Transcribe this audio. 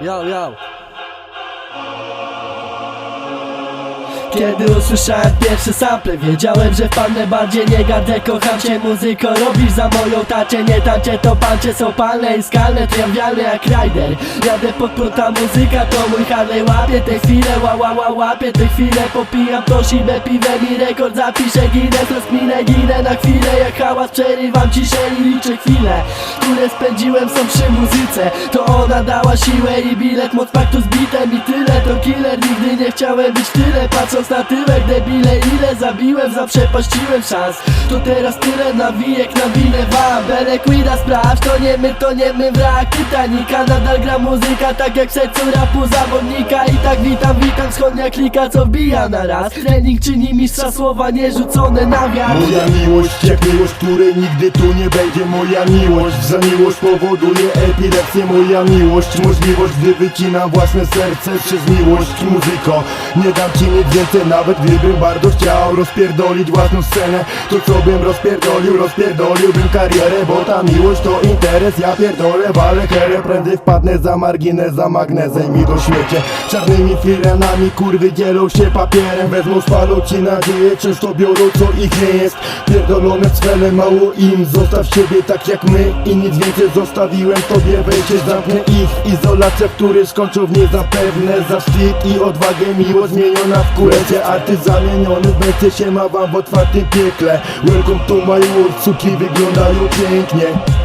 Yo, yo. Kiedy usłyszałem pierwszy sample Wiedziałem, że wpadnę bardziej nie gardę Kocham cię muzyko, robisz za moją tacie Nie tacie to pancie są palne i skalne Trivialne jak rider Jadę pod prąd, ta muzyka to mój Harley Łapię te chwile, ła ła ła łapię te chwile Popijam to siłę, piwem i rekord zapiszę Ginę, rozkminę, ginę na chwilę Jak hałas przerywam ciszę i liczę chwile Które spędziłem są przy muzyce. To ona dała siłę i bilet Moc paktu z bitem i tyle To killer, nigdy nie chciałem być tyle Patrząc na tyłek debile Ile zabiłem, zaprzepaściłem szans To teraz tyle nawijek, nawinę wam. Belek Quida sprawdź, to nie my, to nie my wrak. Titanica, nadal gra muzyka Tak jak w rapu zawodnika. I tak witam, witam wschodnia klika Co wbija na raz. Trening czyni mistrza słowa nierzucone na wiatr. Moja miłość, jak miłość, której nigdy tu nie będzie. Moja miłość, za miłość powoduje epilepsję. Moja miłość, możliwość, gdy wycinam własne serce Przez miłość, muzyko, nie dam ci nic więcej Nawet gdybym bardzo chciał rozpierdolić własną scenę. To co bym rozpierdolił, rozpierdoliłbym karierę Bo ta miłość to interes, ja pierdolę, walę herę Prędzej wpadnę za margines, za magnezem i do śmiecie. Czarnymi firanami kurwy dzielą się papierem. Wezmą, spalą ci nadzieję, często biorą co ich nie jest. Pierdolone cwele, mało im, zostaw siebie tak jak my. I nic więcej zostawiłem tobie, wejście zamknę ich. W której skończą w niej zapewne Za wstyd i odwagę miło zmieniona w kulecie Artyst zamieniony w się ma wam w otwartym piekle. Welcome to my world, suki wyglądają pięknie